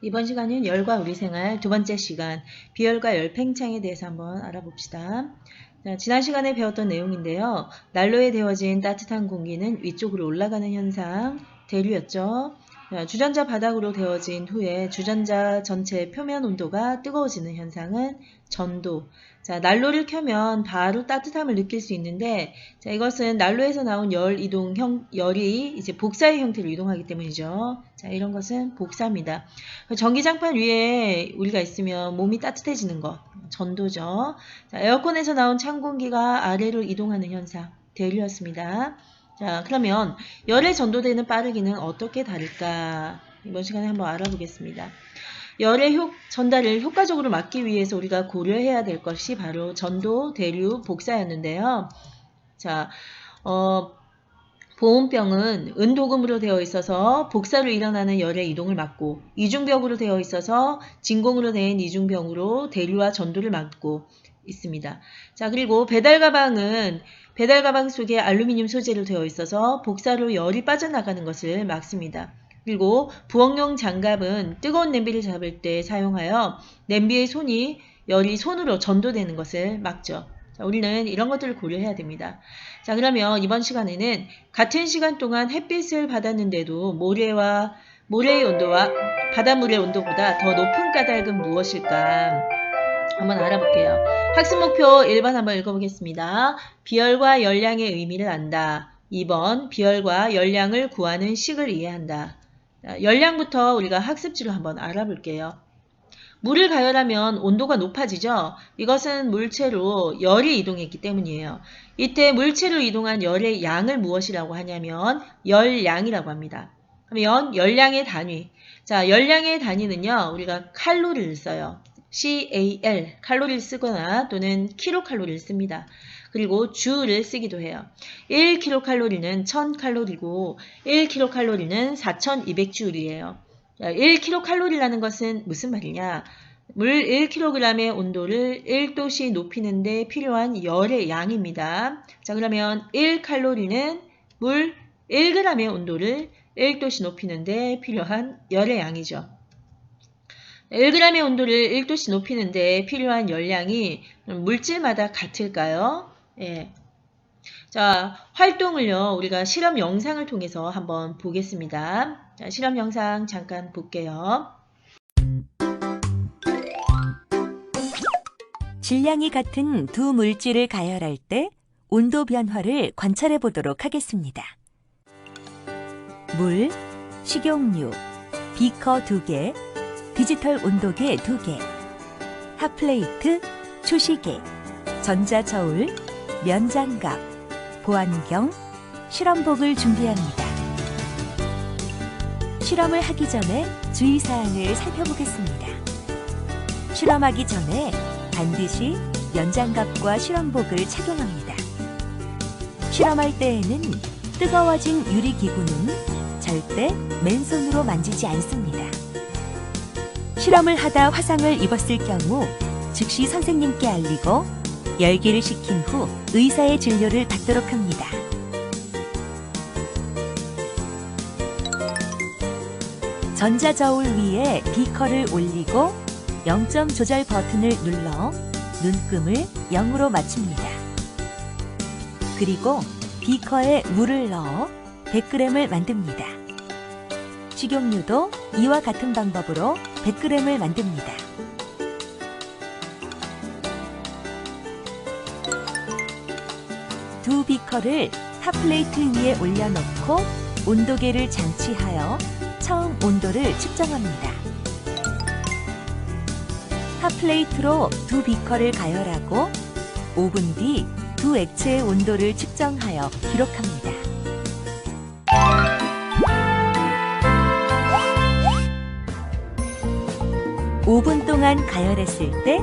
이번 시간은 열과 우리 생활 두 번째 시간 비열과 열 팽창에 대해서 한번 알아봅시다. 자, 지난 시간에 배웠던 내용인데요. 난로에 데워진 따뜻한 공기는 위쪽으로 올라가는 현상, 대류였죠. 자, 주전자 바닥으로 데워진 후에 주전자 전체 표면 온도가 뜨거워지는 현상은 전도. 자, 난로를 켜면 바로 따뜻함을 느낄 수 있는데, 자, 이것은 난로에서 나온 열 이동 형, 열이 이제 복사의 형태로 이동하기 때문이죠. 자, 이런 것은 복사입니다. 전기장판 위에 우리가 있으면 몸이 따뜻해지는 것, 전도죠. 자, 에어컨에서 나온 찬 공기가 아래로 이동하는 현상, 대류였습니다. 자, 그러면 열에 전도되는 빠르기는 어떻게 다를까? 이번 시간에 한번 알아보겠습니다. 열의 효, 전달을 효과적으로 막기 위해서 우리가 고려해야 될 것이 바로 전도, 대류, 복사였는데요. 자, 어, 보온병은 은도금으로 되어 있어서 복사로 일어나는 열의 이동을 막고 이중벽으로 되어 있어서 진공으로 된 이중병으로 대류와 전도를 막고 있습니다. 자, 그리고 배달 가방은 배달 가방 속에 알루미늄 소재로 되어 있어서 복사로 열이 빠져나가는 것을 막습니다. 그리고 부엌용 장갑은 뜨거운 냄비를 잡을 때 사용하여 냄비의 손이 열이 손으로 전도되는 것을 막죠. 자, 우리는 이런 것들을 고려해야 됩니다. 자, 그러면 이번 시간에는 같은 시간 동안 햇빛을 받았는데도 모래와 모래의 온도와 바닷물의 온도보다 더 높은 까닭은 무엇일까? 한번 알아볼게요. 학습 목표 1번 한번 읽어보겠습니다. 비열과 열량의 의미를 안다. 2번 비열과 열량을 구하는 식을 이해한다. 자, 열량부터 우리가 학습지로 한번 알아볼게요. 물을 가열하면 온도가 높아지죠. 이것은 물체로 열이 이동했기 때문이에요. 이때 물체로 이동한 열의 양을 무엇이라고 하냐면 열량이라고 합니다. 그러면 열량의 단위. 자, 열량의 단위는요. 우리가 칼로리를 써요. CAL, 칼로리를 쓰거나 또는 킬로칼로리를 씁니다. 그리고 주를 쓰기도 해요. 1킬로칼로리는 1000칼로리고 1킬로칼로리는 4200주울이에요. 1킬로칼로리라는 것은 무슨 말이냐? 물 1kg의 온도를 1도씨 높이는데 필요한 열의 양입니다. 자, 그러면 1칼로리는 물 1g의 온도를 1도씨 높이는데 필요한 열의 양이죠. 1g의 온도를 1도씨 높이는데 필요한 열량이 물질마다 같을까요? 예. 자, 활동을요, 우리가 실험 영상을 통해서 한번 보겠습니다. 자, 실험 영상 잠깐 볼게요. 질량이 같은 두 물질을 가열할 때 온도 변화를 관찰해 보도록 하겠습니다. 물, 식용유, 비커 2개, 디지털 온도계 2개, 핫플레이트, 초시계, 전자저울, 면장갑, 보안경, 실험복을 준비합니다. 실험을 하기 전에 주의사항을 살펴보겠습니다. 실험하기 전에 반드시 면장갑과 실험복을 착용합니다. 실험할 때에는 뜨거워진 유리기구는 절대 맨손으로 만지지 않습니다. 실험을 하다 화상을 입었을 경우 즉시 선생님께 알리고 열기를 식힌 후 의사의 진료를 받도록 합니다. 전자저울 위에 비커를 올리고 0점 조절 버튼을 눌러 눈금을 0으로 맞춥니다. 그리고 비커에 물을 넣어 100g을 만듭니다. 식용유도 이와 같은 방법으로 100g을 만듭니다. 두 비커를 핫플레이트 위에 올려놓고 온도계를 장치하여 처음 온도를 측정합니다. 핫플레이트로 두 비커를 가열하고 5분 뒤 두 액체의 온도를 측정하여 기록합니다. (5분) 동안 가열했을 때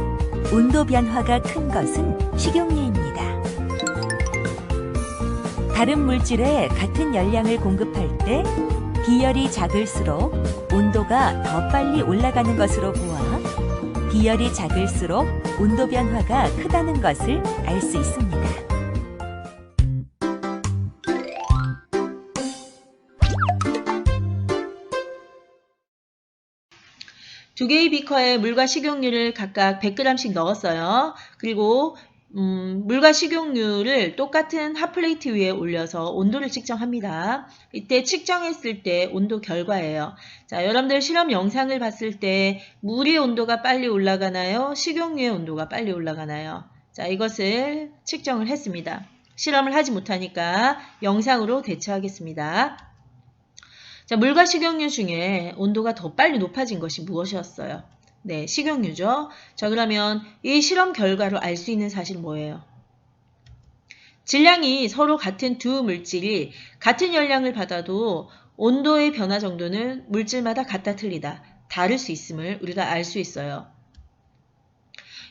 온도 변화가 큰 것은 식용유입니다. 다른 물질에 같은 열량을 공급할 때 비열이 작을수록 온도가 더 빨리 올라가는 것으로 보아 비열이 작을수록 온도 변화가 크다는 것을 알 수 있습니다. 두 개의 비커에 물과 식용유를 각각 100g씩 넣었어요. 그리고 음, 물과 식용유를 똑같은 핫플레이트 위에 올려서 온도를 측정합니다. 이때 측정했을 때 온도 결과예요. 자, 여러분들 실험 영상을 봤을 때 물의 온도가 빨리 올라가나요? 식용유의 온도가 빨리 올라가나요? 자, 이것을 측정을 했습니다. 실험을 하지 못하니까 영상으로 대처하겠습니다. 자, 물과 식용유 중에 온도가 더 빨리 높아진 것이 무엇이었어요? 네, 식용유죠. 자, 그러면 이 실험 결과로 알 수 있는 사실 뭐예요? 질량이 서로 같은 두 물질이 같은 열량을 받아도 온도의 변화 정도는 물질마다 같다 틀리다 다를 수 있음을 우리가 알 수 있어요.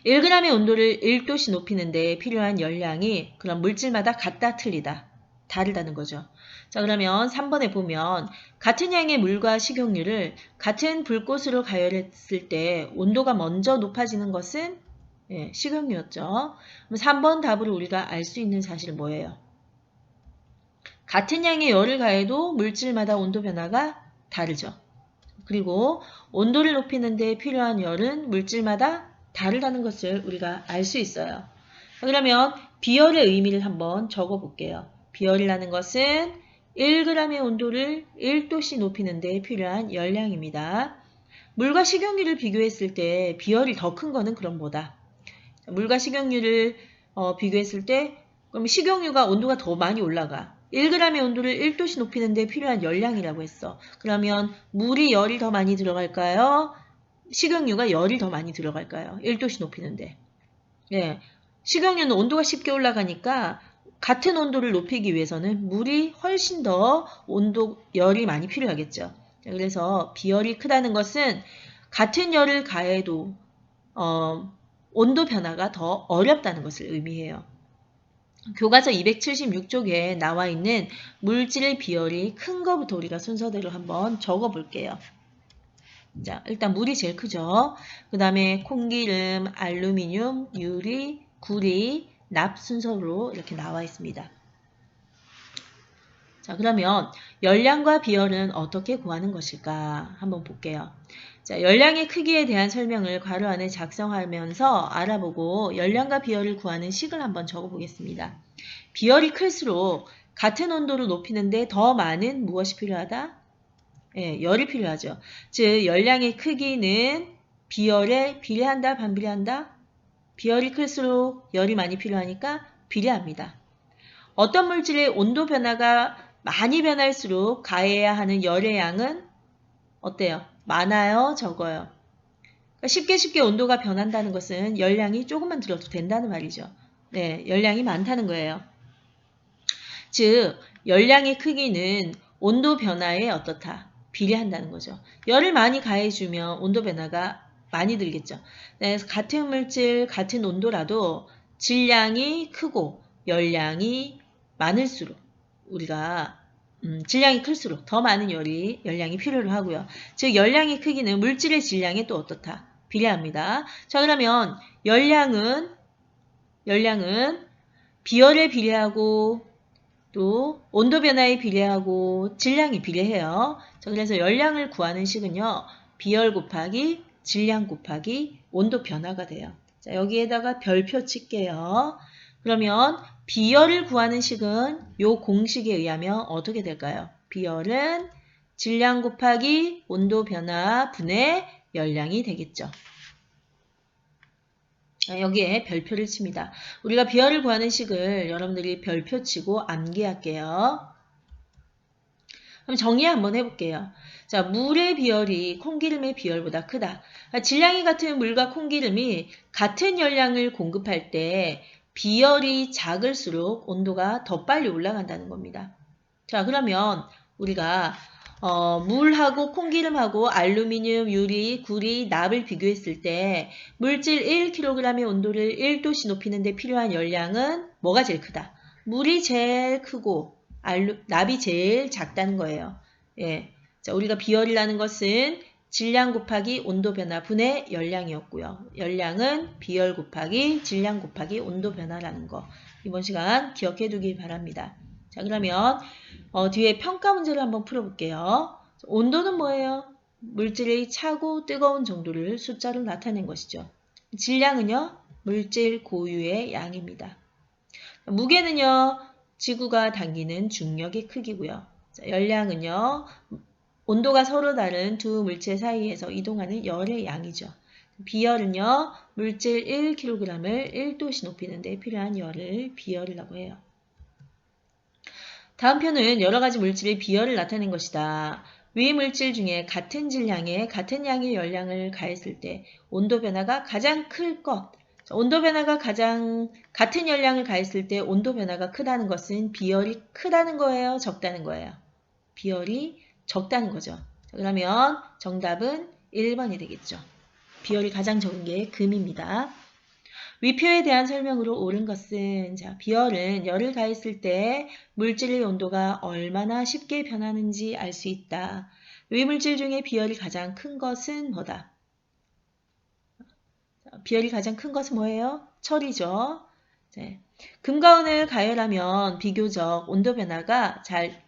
1g의 온도를 1도씩 높이는데 필요한 열량이 그런 물질마다 같다 틀리다 다르다는 거죠. 자 그러면 3번에 보면 같은 양의 물과 식용유를 같은 불꽃으로 가열했을 때 온도가 먼저 높아지는 것은 예, 식용유였죠. 그럼 3번 답으로 우리가 알 수 있는 사실은 뭐예요? 같은 양의 열을 가해도 물질마다 온도 변화가 다르죠. 그리고 온도를 높이는 데 필요한 열은 물질마다 다르다는 것을 우리가 알 수 있어요. 그러면 비열의 의미를 한번 적어 볼게요. 비열이라는 것은 1g의 온도를 1도씩 높이는 데 필요한 열량입니다. 물과 식용유를 비교했을 때 비열이 더 큰 거는 그럼 뭐다? 물과 식용유를 어, 비교했을 때 그럼 식용유가 온도가 더 많이 올라가. 1g의 온도를 1도씩 높이는 데 필요한 열량이라고 했어. 그러면 물이 열이 더 많이 들어갈까요? 식용유가 열이 더 많이 들어갈까요? 1도씩 높이는데. 예. 식용유는 온도가 쉽게 올라가니까 같은 온도를 높이기 위해서는 물이 훨씬 더 온도, 열이 많이 필요하겠죠. 그래서 비열이 크다는 것은 같은 열을 가해도 어, 온도 변화가 더 어렵다는 것을 의미해요. 교과서 276쪽에 나와 있는 물질의 비열이 큰 것부터 우리가 순서대로 한번 적어 볼게요. 자, 일단 물이 제일 크죠. 그 다음에 콩기름, 알루미늄, 유리, 구리, 납 순서로 이렇게 나와 있습니다. 자, 그러면 열량과 비열은 어떻게 구하는 것일까? 한번 볼게요. 자, 열량의 크기에 대한 설명을 괄호 안에 작성하면서 알아보고 열량과 비열을 구하는 식을 한번 적어 보겠습니다. 비열이 클수록 같은 온도를 높이는데 더 많은 무엇이 필요하다? 예, 열이 필요하죠. 즉, 열량의 크기는 비열에 비례한다, 반비례한다? 비열이 클수록 열이 많이 필요하니까 비례합니다. 어떤 물질의 온도 변화가 많이 변할수록 가해야 하는 열의 양은 어때요? 많아요? 적어요? 그러니까 쉽게 쉽게 온도가 변한다는 것은 열량이 조금만 들어도 된다는 말이죠. 네, 열량이 많다는 거예요. 즉, 열량의 크기는 온도 변화에 어떻다? 비례한다는 거죠. 열을 많이 가해주면 온도 변화가 많이 들겠죠. 네, 같은 물질, 같은 온도라도 질량이 크고 열량이 많을수록 우리가 음, 질량이 클수록 더 많은 열이 열량이 필요로 하고요. 즉 열량의 크기는 물질의 질량에 또 어떻다? 비례합니다. 자 그러면 열량은 열량은 비열에 비례하고 또 온도 변화에 비례하고 질량이 비례해요. 자 그래서 열량을 구하는 식은요. 비열 곱하기 질량 곱하기 온도 변화가 돼요. 자 여기에다가 별표 칠게요. 그러면 비열을 구하는 식은 이 공식에 의하면 어떻게 될까요? 비열은 질량 곱하기 온도 변화 분의 열량이 되겠죠. 여기에 별표를 칩니다. 우리가 비열을 구하는 식을 여러분들이 별표 치고 암기할게요. 그럼 정리 한번 해볼게요. 자, 물의 비열이 콩기름의 비열보다 크다. 질량이 같은 물과 콩기름이 같은 열량을 공급할 때 비열이 작을수록 온도가 더 빨리 올라간다는 겁니다. 자, 그러면 우리가 어, 물하고 콩기름하고 알루미늄, 유리, 구리, 납을 비교했을 때 물질 1kg의 온도를 1도씩 높이는 데 필요한 열량은 뭐가 제일 크다? 물이 제일 크고 알루, 납이 제일 작다는 거예요. 예. 자, 우리가 비열이라는 것은 질량 곱하기 온도 변화 분의 열량이었고요. 열량은 비열 곱하기 질량 곱하기 온도 변화라는 거. 이번 시간 기억해 두길 바랍니다. 자, 그러면 어, 뒤에 평가 문제를 한번 풀어볼게요. 온도는 뭐예요? 물질의 차고 뜨거운 정도를 숫자로 나타낸 것이죠. 질량은요, 물질 고유의 양입니다. 무게는요, 지구가 당기는 중력의 크기고요. 자, 열량은요, 온도가 서로 다른 두 물체 사이에서 이동하는 열의 양이죠. 비열은요, 물질 1kg을 1도씨 높이는 데 필요한 열을 비열이라고 해요. 다음 표는 여러 가지 물질의 비열을 나타낸 것이다. 위 물질 중에 같은 질량에 같은 양의 열량을 가했을 때 온도 변화가 가장 클 것. 자, 온도 변화가 가장 같은 열량을 가했을 때 온도 변화가 크다는 것은 비열이 크다는 거예요, 적다는 거예요. 비열이 적다는 거죠. 자, 그러면 정답은 1번이 되겠죠. 비열이 가장 적은 게 금입니다. 위표에 대한 설명으로 옳은 것은 자, 비열은 열을 가했을 때 물질의 온도가 얼마나 쉽게 변하는지 알 수 있다. 위물질 중에 비열이 가장 큰 것은 뭐다? 자, 비열이 가장 큰 것은 뭐예요? 철이죠. 네. 금과 은을 가열하면 비교적 온도 변화가 잘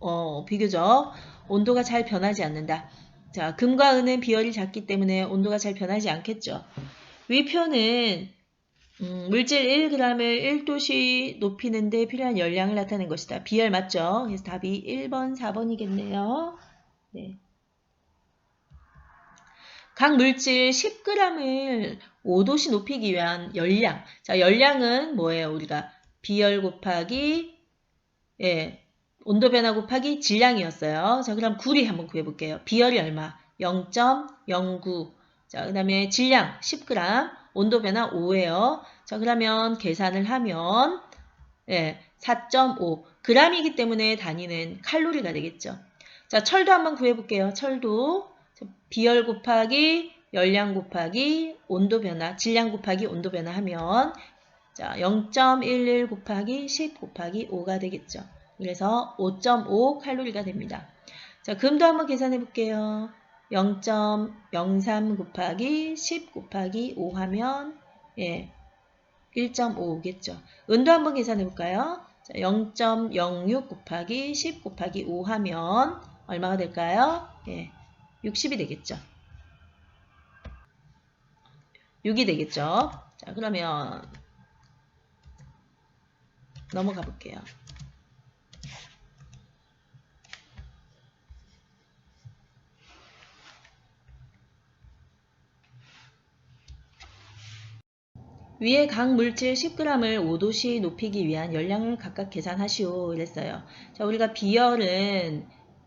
어, 비교적 온도가 잘 변하지 않는다. 자, 금과 은은 비열이 작기 때문에 온도가 잘 변하지 않겠죠. 위 표는 음, 물질 1g을 1도씨 높이는 데 필요한 열량을 나타낸 것이다. 비열 맞죠? 그래서 답이 1번, 4번이겠네요. 네. 각 물질 10g을 5도씨 높이기 위한 열량. 자, 열량은 뭐예요? 우리가 비열 곱하기 예, 온도 변화 곱하기 질량이었어요. 자, 그럼 구리 한번 구해 볼게요. 비열이 얼마? 0.09. 자, 그 다음에 질량 10g, 온도 변화 5예요. 자, 그러면 계산을 하면 예, 4.5. g이기 때문에 단위는 칼로리가 되겠죠. 자, 철도 한번 구해 볼게요. 철도 자, 비열 곱하기 열량 곱하기 온도 변화, 질량 곱하기 온도 변화 하면 자, 0.11 곱하기 10 곱하기 5가 되겠죠. 그래서 5.5 칼로리가 됩니다. 자, 금도 한번 계산해 볼게요. 0.03 곱하기 10 곱하기 5 하면 예, 1.5겠죠. 은도 한번 계산해 볼까요? 0.06 곱하기 10 곱하기 5 하면 얼마가 될까요? 예, 60이 되겠죠. 6이 되겠죠. 자, 그러면 넘어가 볼게요. 위에 각 물질 10g을 5도씨 높이기 위한 열량을 각각 계산하시오 이랬어요. 자, 우리가 비열은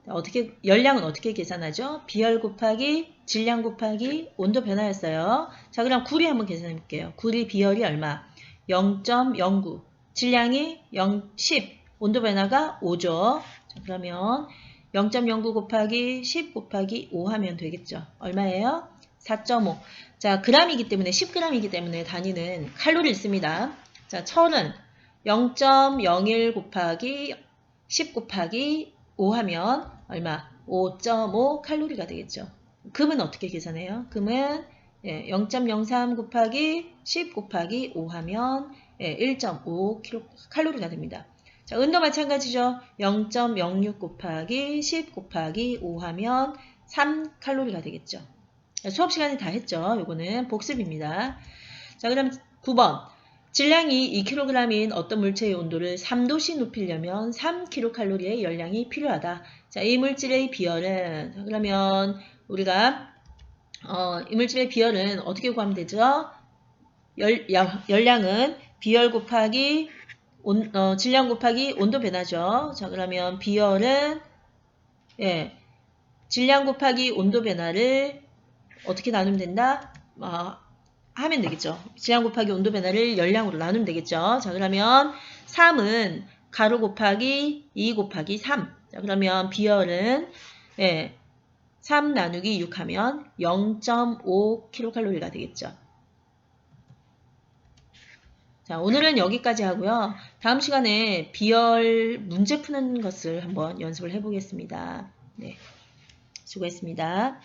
어떻게 열량은 어떻게 계산하죠? 비열 곱하기 질량 곱하기 온도 변화였어요. 자, 그럼 구리 한번 계산해 볼게요. 구리 비열이 얼마? 0.09. 질량이 0, 10. 온도 변화가 5죠. 자, 그러면 0.09 곱하기 10 곱하기 5 하면 되겠죠. 얼마예요? 4.5. 자, g이기 때문에 10g이기 때문에 단위는 칼로리를 씁니다. 자, 철은 0.01 곱하기 10 곱하기 5 하면 얼마? 5.5 칼로리가 되겠죠. 금은 어떻게 계산해요? 금은 예, 0.03 곱하기 10 곱하기 5 하면 예, 1.5 킬로 칼로리가 됩니다. 자, 은도 마찬가지죠. 0.06 곱하기 10 곱하기 5 하면 3 칼로리가 되겠죠. 수업 시간에 다 했죠. 요거는 복습입니다. 자, 그럼 9번. 질량이 2kg인 어떤 물체의 온도를 3도씨 높이려면 3kcal의 열량이 필요하다. 자, 이 물질의 비열은 자, 그러면 우리가 어, 이 물질의 비열은 어떻게 구하면 되죠? 열, 열량은 비열 곱하기 온, 어, 질량 곱하기 온도 변화죠. 자, 그러면 비열은 예, 질량 곱하기 온도 변화를 어떻게 나누면 된다? 어, 하면 되겠죠. 질량 곱하기 온도 변화를 열량으로 나누면 되겠죠. 자, 그러면 3은 가로 곱하기 2 곱하기 3. 자, 그러면 비열은 예, 3 나누기 6 하면 0.5kcal가 되겠죠. 자, 오늘은 여기까지 하고요. 다음 시간에 비열 문제 푸는 것을 한번 연습을 해보겠습니다. 네, 수고했습니다.